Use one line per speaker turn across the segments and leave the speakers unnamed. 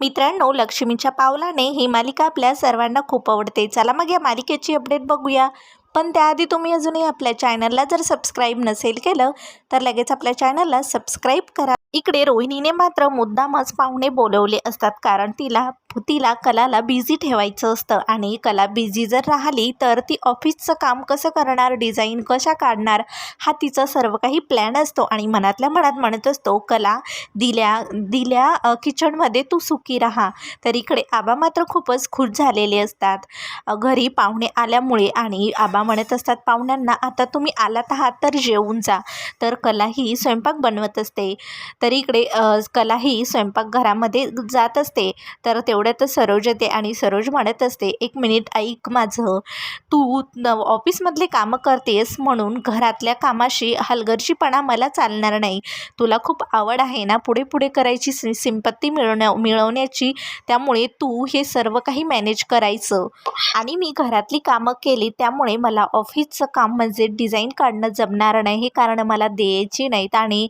मित्रांनो लक्ष्मीच्या पावलाने ही मालिका आपल्या सर्वांना खूप आवडते. चला मग या मालिकेची अपडेट बघूया. पण त्याआधी तुम्ही अजूनही आपल्या चॅनलला जर सबस्क्राईब नसेल केलं तर लगेच आपल्या चॅनलला सबस्क्राईब करा. इकडे रोहिणीने मात्र मुद्दामच पाहुणे बोलवले असतात कारण तिला तिला कलाला बिझी ठेवायचं असतं आणि कला बिझी जर राहिली तर ती ऑफिसचं काम कसं करणार डिझाईन कशा काढणार हा तिचा सर्व काही प्लॅन असतो आणि मनातल्या मनात म्हणत असतो कला दिल्या दिल्या किचनमध्ये तू सुखी राहा. तर इकडे आबा मात्र खूपच खुश झालेले असतात. घरी पाहुणे आल्यामुळे आणि आबा म्हणत असतात पाहुण्यांना आता तुम्ही आलात आहात तर जेवून जा. तर कला ही स्वयंपाक बनवत असते. तर इकडे कला ही स्वयंपाकघरामध्ये जात असते. तर तेवढं तेवढ्यातच सरोज येते आणि सरोज म्हणत असते एक मिनिट ऐक माझं. तू न ऑफिसमधले कामं करतेस म्हणून घरातल्या कामाशी हलगर्जीपणा मला चालणार नाही. तुला खूप आवड आहे ना पुढे पुढे करायची सि सिंपत्ती मिळवण्या मिळवण्याची? त्यामुळे तू हे सर्व काही मॅनेज करायचं. आणि मी घरातली कामं केली त्यामुळे मला ऑफिसचं काम म्हणजे डिझाईन काढणं जमणार नाही. हे कारण मला द्यायची नाहीत आणि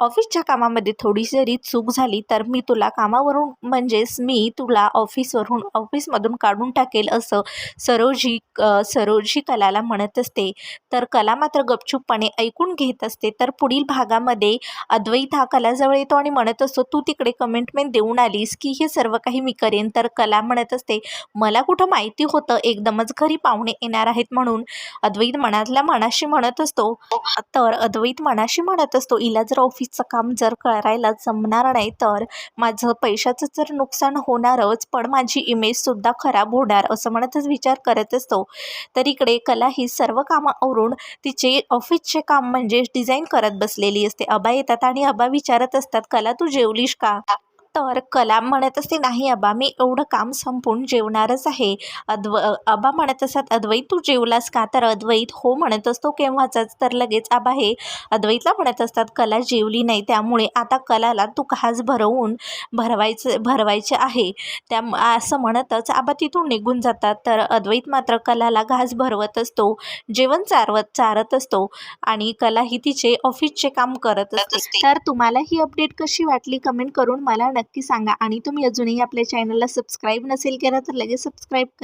ऑफिसच्या कामामध्ये थोडी जरी चूक झाली तर मी तुला कामावरून म्हणजेच मी तुला ऑफिसवरून ऑफिसमधून काढून टाकेल असं सरोजी सरोजी कलाला म्हणत असते. तर कला मात्र गपचूपपणे ऐकून घेत असते. तर पुढील भागामध्ये अद्वैत हा कलाजवळ येतो आणि म्हणत असतो तू तिकडे कमेंटमेंट देऊन आलीस की हे सर्व काही मी करेन. तर कला म्हणत असते मला कुठं माहिती होतं? एकदमच घरी पाहुणे येणार आहेत म्हणून. अद्वैत मनातल्या मनाशी म्हणत असतो. तर अद्वैत मनाशी म्हणत असतो हिला जर ऑफिसचं काम जर करायला जमणार नाही तर माझं पैशाचं तर नुकसान होणारच पण माझी इमेजसुद्धा खराब होणार असं म्हणतच विचार करत असतो. तर इकडे कला ही सर्व कामं आवरून तिचे ऑफिसचे काम म्हणजे डिझाईन करत बसलेली असते. अबा येतात आणि अबा विचारत असतात कला तू जेवलीस का? तर कला म्हणत असते नाही अबा मी एवढं काम संपून जेवणारच आहे. अद्व अबा म्हणत असतात अद्वैत तू जेवलास का? तर अद्वैत हो म्हणत असतो केव्हाचाच. तर लगेच आबा हे अद्वैतला म्हणत असतात कला जेवली नाही त्यामुळे आता कलाला तू घास भरवून भरवायचं भरवायचे आहे. त्या असं म्हणतच आबा तिथून निघून जातात. तर अद्वैत मात्र कलाला घास भरवत असतो जेवण चारवत चारत असतो आणि कला ही तिचे ऑफिसचे काम करत असते. तर तुम्हाला ही अपडेट कशी वाटली? कमेंट करून मला नक्की सांगा. आणि तुम्ही अजूनही आपल्या चॅनलला सबस्क्राईब नसेल केलं तर लगेच सबस्क्राईब करा.